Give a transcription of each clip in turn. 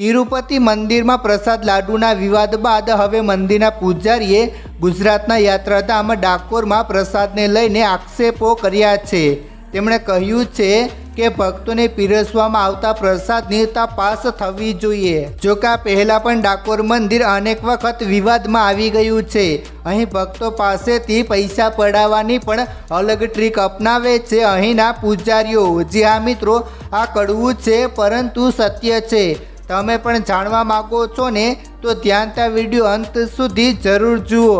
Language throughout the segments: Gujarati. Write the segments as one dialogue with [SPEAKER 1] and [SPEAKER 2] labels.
[SPEAKER 1] તિરુપતિ મંદિરમાં પ્રસાદ લાડુના વિવાદ બાદ હવે મંદિરના પૂજારીએ ગુજરાતના યાત્રાધામ ડાકોરમાં પ્રસાદને લઈને આક્ષેપો કર્યા છે. તેમણે કહ્યું છે કે ભક્તોને પીરસવામાં આવતા પ્રસાદની તપાસ થવી જોઈએ. જો કે આ પહેલાં પણ ડાકોર મંદિર અનેક વખત વિવાદમાં આવી ગયું છે. અહીં ભક્તો પાસેથી પૈસા પડાવવાની પણ અલગ ટ્રીક અપનાવે છે અહીંના પૂજારીઓ. જી હા મિત્રો આ કડવું છે પરંતુ સત્ય છે. તમે પણ જાણવા માંગો છો ને, તો ધ્યાન ત્યાં વીડિયો અંત સુધી જરૂર જુઓ.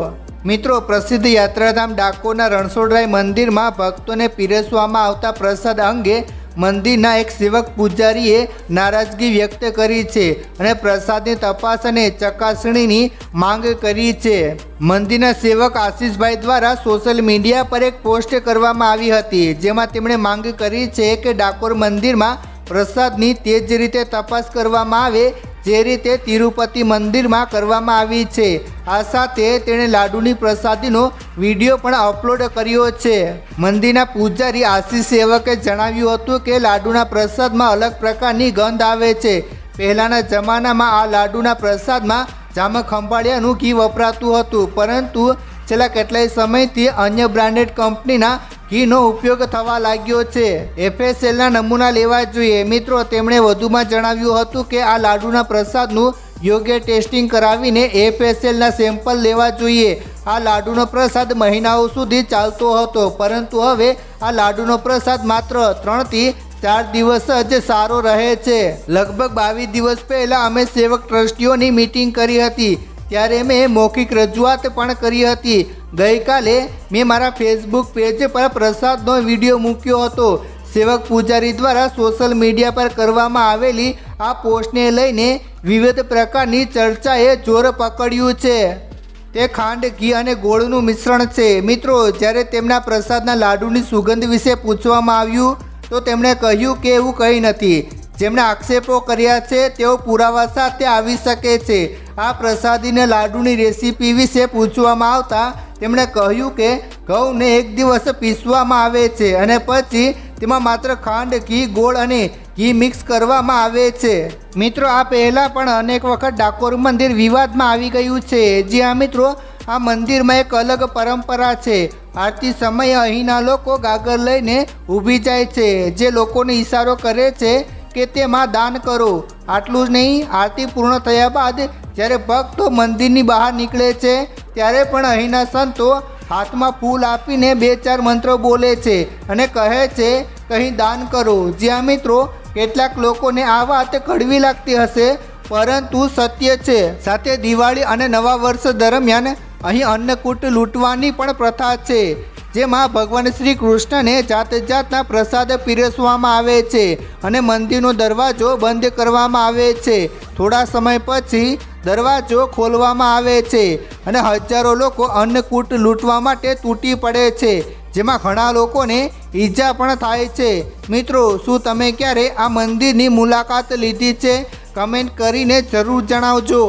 [SPEAKER 1] મિત્રો, પ્રસિદ્ધ યાત્રાધામ ડાકોરના રણછોડરાય મંદિરમાં ભક્તોને પીરસવામાં આવતા પ્રસાદ અંગે મંદિરના એક સેવક પૂજારીએ નારાજગી વ્યક્ત કરી છે અને પ્રસાદની તપાસ અને ચકાસણીની માંગ કરી છે. મંદિરના સેવક આશીષભાઈ દ્વારા સોશિયલ મીડિયા પર એક પોસ્ટ કરવામાં આવી હતી, જેમાં તેમણે માંગ કરી છે કે ડાકોર મંદિરમાં પ્રસાદની તે જ રીતે તપાસ કરવામાં આવે, જે રીતે તિરુપતિ મંદિરમાં કરવામાં આવી છે. આ સાથે તેણે લાડુની પ્રસાદીનો વીડિયો પણ અપલોડ કર્યો છે. મંદિરના પૂજારી આશીષ સેવકે જણાવ્યું હતું કે લાડુના પ્રસાદમાં અલગ પ્રકારની ગંધ આવે છે. પહેલાંના જમાનામાં આ લાડુના પ્રસાદમાં જામ ખંભાળિયાનું ઘી વપરાતું હતું, પરંતુ છેલ્લા કેટલાય સમયથી અન્ય બ્રાન્ડેડ કંપનીના ઘીનો ઉપયોગ થવા લાગ્યો છે. એફએસએલના નમૂના લેવા જોઈએ. મિત્રો, તેમણે વધુમાં જણાવ્યું હતું કે આ લાડુના પ્રસાદનું યોગ્ય ટેસ્ટિંગ કરાવીને એફએસએલના સેમ્પલ લેવા જોઈએ. આ લાડુનો પ્રસાદ મહિનાઓ સુધી ચાલતો હતો, પરંતુ હવે આ લાડુનો પ્રસાદ માત્ર ત્રણથી ચાર દિવસ જ સારો રહે છે. લગભગ બાવીસ દિવસ પહેલાં અમે સેવક ટ્રસ્ટીઓની મીટિંગ કરી હતી. ત્યારે મેં મૌખિક રજૂઆત પણ કરી હતી. ગઈકાલે મેં મારા ફેસબુક પેજ પર પ્રસાદનો વીડિયો મૂક્યો હતો. સેવક પૂજારી દ્વારા સોશિયલ મીડિયા પર કરવામાં આવેલી આ પોસ્ટને લઈને વિવિધ પ્રકારની ચર્ચાએ જોર પકડ્યું છે. તે ખાંડ, ઘી અને ગોળનું મિશ્રણ છે. મિત્રો, જ્યારે તેમના પ્રસાદના લાડુની સુગંધ વિશે પૂછવામાં આવ્યું, તો તેમણે કહ્યું કે એવું કંઈ નથી. જેમણે આક્ષેપો કર્યા છે, તેઓ પુરાવા સાથે આવી શકે છે. આ પ્રસાદીને લાડુની રેસીપી વિશે પૂછવામાં આવતા તેમણે કહ્યું કે ઘઉંને એક દિવસ પીસવામાં આવે છે અને પછી તેમાં માત્ર ખાંડ, ઘી, ગોળ અને ઘી મિક્સ કરવામાં આવે છે. મિત્રો, આ પહેલાં પણ અનેક વખત ડાકોર મંદિર વિવાદમાં આવી ગયું છે. જ્યાં મિત્રો, આ મંદિરમાં એક અલગ પરંપરા છે. આરતી સમયે અહીંના લોકો ગાગર લઈને ઊભી જાય છે. જે લોકોને ઈશારો કરે છે કે તેમાં દાન કરો. આટલું જ નહીં, આરતી પૂર્ણ થયા બાદ જ્યારે ભક્તો મંદિરની બહાર નીકળે છે ત્યારે પણ અહીંના સંતો હાથમાં ફૂલ આપીને બે ચાર મંત્રો બોલે છે અને કહે છે કંઈ દાન કરો. જ્યાં મિત્રો, કેટલાક લોકોને આ વાત કડવી લાગતી હશે, પરંતુ સત્ય છે. સાથે દિવાળી અને નવા વર્ષ દરમિયાન અહીં અન્નકૂટ લૂંટવાની પણ પ્રથા છે, જેમાં ભગવાન શ્રી કૃષ્ણને જાત જાતના પ્રસાદ પીરસવામાં આવે છે અને મંદિરનો દરવાજો બંધ કરવામાં આવે છે. થોડા સમય પછી દરવાજો ખોલવામાં આવે છે અને હજારો લોકો અન્નકૂટ લૂંટવા માટે તૂટી પડે છે, જેમાં ઘણા લોકોને ઈજા પણ થાય છે. મિત્રો, શું તમે ક્યારે આ મંદિરની મુલાકાત લીધી છે? કમેન્ટ કરીને જરૂર જણાવજો.